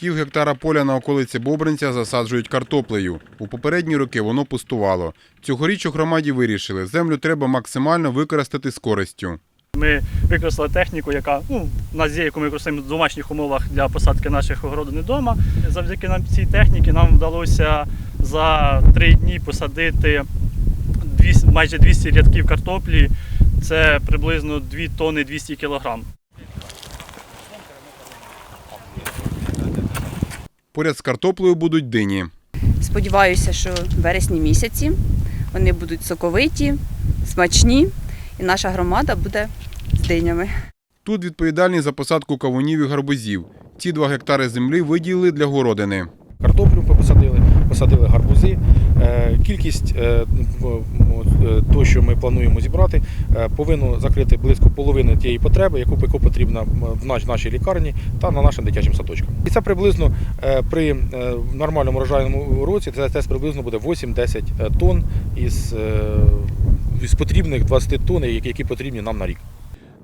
Пів гектара поля на околиці Бобринця засаджують картоплею. У попередні роки воно пустувало. Цьогоріч у громаді вирішили, землю треба максимально використати з користю. Ми використали техніку, яка ну, у нас є, яку ми використовуємо в домашніх умовах для посадки наших огородин вдома. Завдяки нам цій техніці нам вдалося за три дні посадити 200, майже 200 рядків картоплі. Це приблизно 2 тонни 200 кілограм. Поряд з картоплею будуть дині. Сподіваюся, що в вересні місяці вони будуть соковиті, смачні, і наша громада буде з динями. Тут відповідальні за посадку кавунів і гарбузів. Ці два гектари землі виділили для городини. Картоплю ми посадили, посадили гарбузи. Е, Кількість е, е, того, що ми плануємо зібрати, повинно закрити близько половини тієї потреби, яку потрібна в нашій лікарні та на нашим дитячим садочкам. І це приблизно при нормальному врожайному році це десь приблизно буде 8-10 тонн із, із потрібних 20 тонн, які потрібні нам на рік.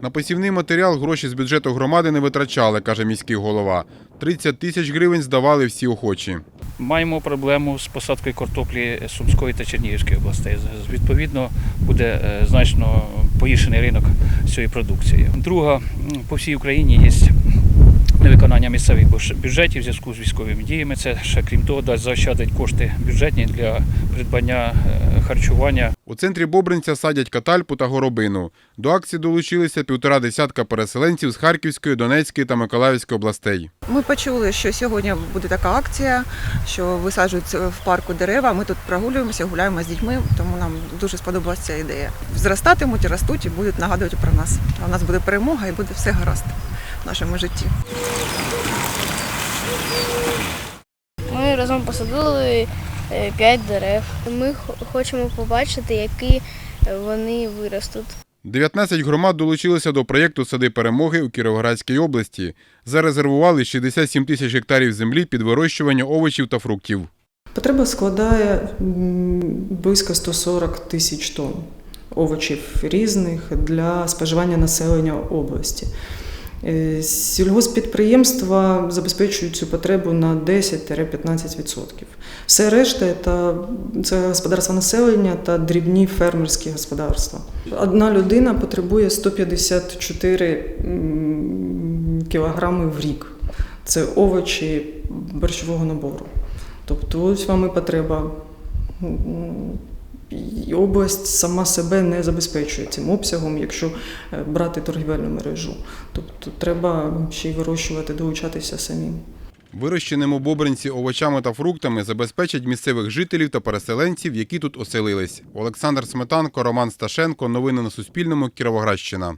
На посівний матеріал гроші з бюджету громади не витрачали, каже міський голова. 30 тисяч гривень здавали всі охочі. Маємо проблему з посадкою картоплі Сумської та Чернігівської областей. Відповідно, буде е, значно погіршений ринок цієї продукції. Друга, по всій Україні є невиконання місцевих бюджетів в зв'язку з військовими діями. Це ще крім того дасть заощадить кошти бюджетні для придбання е, харчування У центрі Бобринця садять катальпу та горобину. До акції долучилися півтора десятка переселенців з Харківської, Донецької та Миколаївської областей. Ми почули, що сьогодні буде така акція, що висаджують в парку дерева. Ми тут прогулюємося, гуляємо з дітьми, тому нам дуже сподобалася ця ідея. Зростатимуть ростуть і будуть нагадувати про нас. А у нас буде перемога і буде все гаразд в нашому житті. Ми разом посадили 5 дерев. Ми хочемо побачити, які е, вони виростуть. 19 громад долучилися до проєкту Сади перемоги у Кіровоградській області. Зарезервували 67 тисяч гектарів землі під вирощування овочів та фруктів. Потреба складає близько 140 тисяч тонн овочів різних для споживання населення області. Е, Сільгоспідприємства забезпечують цю потребу на 10-15%. Все решта це, господарство населення та дрібні фермерські господарства. Одна людина потребує 154 кілограми в рік. Це овочі борщового набору. Тобто ось вам і потреба. Область сама себе не забезпечує цим обсягом, якщо е, брати торгівельну мережу. Тобто треба ще й вирощувати, долучатися самим. Вирощеним у Бобринці овочами та фруктами забезпечать місцевих жителів та переселенців, які тут оселились. Олександр Сметанко, Роман Сташенко. Новини на Суспільному. Кіровоградщина.